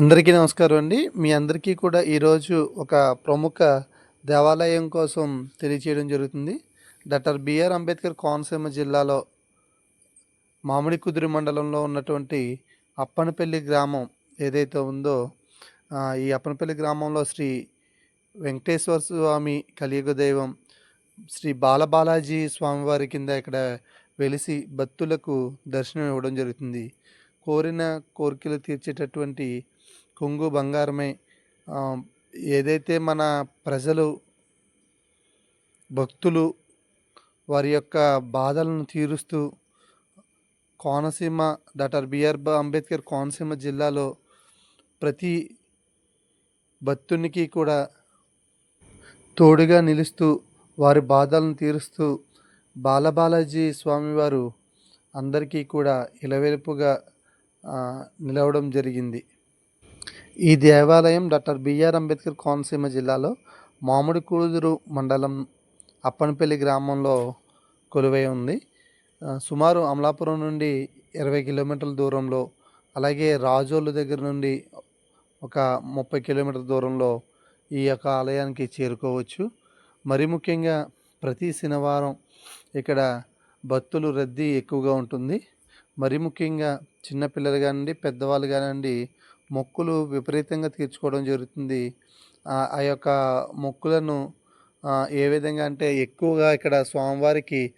అందరికీ నమస్కారం అండి. మీ అందరికీ కూడా ఈరోజు ఒక ప్రముఖ దేవాలయం కోసం తెలియచేయడం జరుగుతుంది. డాక్టర్ బిఆర్ అంబేద్కర్ కోనసీమ జిల్లాలో మామిడి కుదిరి మండలంలో ఉన్నటువంటి అప్పనపల్లి గ్రామం ఏదైతే ఉందో ఈ అప్పనపల్లి గ్రామంలో శ్రీ వెంకటేశ్వర స్వామి కలియుగ దైవం శ్రీ బాలబాలాజీ స్వామివారి కింద ఇక్కడ వెలిసి భక్తులకు దర్శనం ఇవ్వడం జరుగుతుంది. కోరిన కోరికలు తీర్చేటటువంటి కొంగు బంగారమే ఏదైతే మన ప్రజలు భక్తులు వారి యొక్క బాధలను తీరుస్తూ Konaseema doctor B R Ambedkar Konaseema జిల్లాలో ప్రతి భక్తునికి కూడా తోడుగా నిలుస్తూ వారి బాధలను తీరుస్తూ బాలబాలాజీ స్వామివారు అందరికీ కూడా ఇలవెలుపుగా నిలవడం జరిగింది. ఈ దేవాలయం డాక్టర్ బిఆర్ అంబేద్కర్ కోనసీమ జిల్లాలో మామిడి కూదురు మండలం అప్పనపల్లి గ్రామంలో కొలువై ఉంది. సుమారు అమలాపురం నుండి ఇరవై కిలోమీటర్ల దూరంలో అలాగే రాజోలు దగ్గర నుండి ఒక ముప్పై కిలోమీటర్ల దూరంలో ఈ యొక్క ఆలయానికి చేరుకోవచ్చు. మరి ముఖ్యంగా ప్రతి శనివారం ఇక్కడ భక్తులు రద్దీ ఎక్కువగా ఉంటుంది. మరి ముఖ్యంగా చిన్నపిల్లలు కానివ్వండి పెద్దవాళ్ళు కానివ్వండి మొక్కులు విపరీతంగా తీర్చుకోవడం జరుగుతుంది. ఆ యొక్క మొక్కులను ఏ విధంగా అంటే ఎక్కువగా ఇక్కడ స్వామివారికి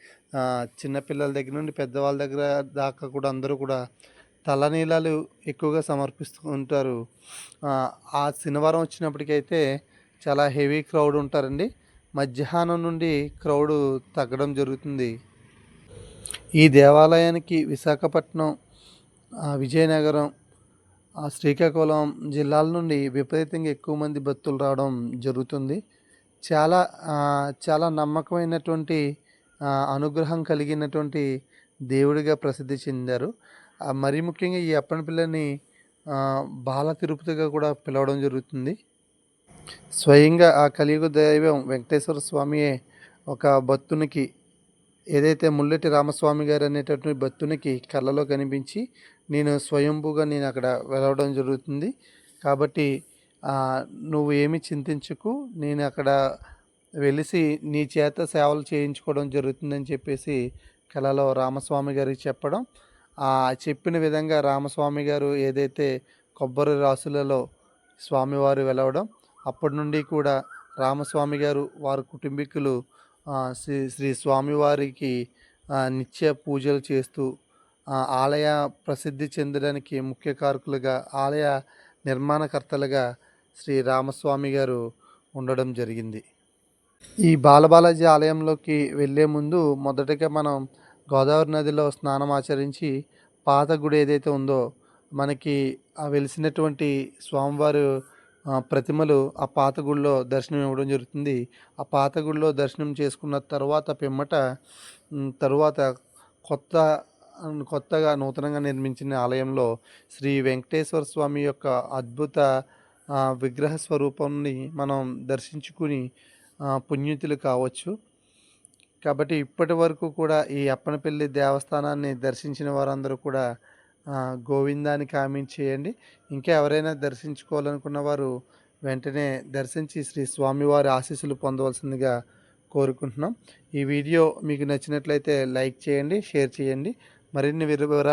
చిన్నపిల్లల దగ్గర నుండి పెద్దవాళ్ళ దగ్గర దాకా కూడా అందరూ కూడా తలనీలాలు ఎక్కువగా సమర్పిస్తూ ఉంటారు. ఆ, ఆ శనివారం వచ్చినప్పటికైతే చాలా హెవీ క్రౌడ్ ఉంటారండి. మధ్యాహ్నం నుండి క్రౌడ్ తగ్గడం జరుగుతుంది. ఈ దేవాలయానికి విశాఖపట్నం విజయనగరం శ్రీకాకుళం జిల్లాల నుండి విపరీతంగా ఎక్కువ మంది భక్తులు రావడం జరుగుతుంది. చాలా చాలా నమ్మకమైనటువంటి అనుగ్రహం కలిగినటువంటి దేవుడిగా ప్రసిద్ధి చెందారు. మరీ ముఖ్యంగా ఈ అప్పని పిల్లని బాల తిరుపతిగా కూడా పిలవడం జరుగుతుంది. స్వయంగా ఆ కలియుగ దైవం వెంకటేశ్వర స్వామియే ఒక భక్తునికి ఏదైతే ముల్లెటి రామస్వామి గారు అనేటటువంటి భక్తునికి కళ్ళలో కనిపించి నేను స్వయంభూగా నేను అక్కడ వెలవడం జరుగుతుంది. కాబట్టి నువ్వు ఏమి చింతించకు నేను అక్కడ వెలిసి నీ చేత సేవలు చేయించుకోవడం జరుగుతుందని చెప్పేసి కళలో రామస్వామి గారికి చెప్పడం. ఆ చెప్పిన విధంగా రామస్వామి గారు ఏదైతే కొబ్బరి రాసులలో స్వామివారు వెలవడం అప్పటి నుండి కూడా రామస్వామి గారు వారి కుటుంబీకులు శ్రీ శ్రీ స్వామివారికి నిత్య పూజలు చేస్తూ ఆలయ ప్రసిద్ధి చెందడానికి ముఖ్య కారకులుగా ఆలయ నిర్మాణకర్తలుగా శ్రీ రామస్వామి గారు ఉండడం జరిగింది. ఈ బాలబాలాజీ ఆలయంలోకి వెళ్ళే ముందు మొదటగా మనం గోదావరి నదిలో స్నానం ఆచరించి పాత గుడి ఏదైతే ఉందో మనకి వెలిసినటువంటి స్వామివారు ప్రతిమలు ఆ పాత గుడిలో దర్శనం ఇవ్వడం జరుగుతుంది. ఆ పాత గుడిలో దర్శనం చేసుకున్న తర్వాత పిమ్మట తరువాత కొత్త కొత్తగా నూతనంగా నిర్మించిన ఆలయంలో శ్రీ వెంకటేశ్వర స్వామి యొక్క అద్భుత విగ్రహ స్వరూపాన్ని మనం దర్శించుకుని పుణ్యుతులు పుణ్యతులు కావచ్చు. కాబట్టి ఇప్పటి వరకు కూడా ఈ అప్పనపల్లి దేవస్థానాన్ని దర్శించిన వారందరూ కూడా గోవిందాన్ని కామెంట్ చేయండి. ఇంకా ఎవరైనా దర్శించుకోవాలనుకున్న వారు వెంటనే దర్శించి శ్రీ స్వామివారి ఆశీస్సులు పొందవలసిందిగా కోరుకుంటున్నాం. ఈ వీడియో మీకు నచ్చినట్లయితే లైక్ చేయండి షేర్ చేయండి. మరిన్ని వివరాలు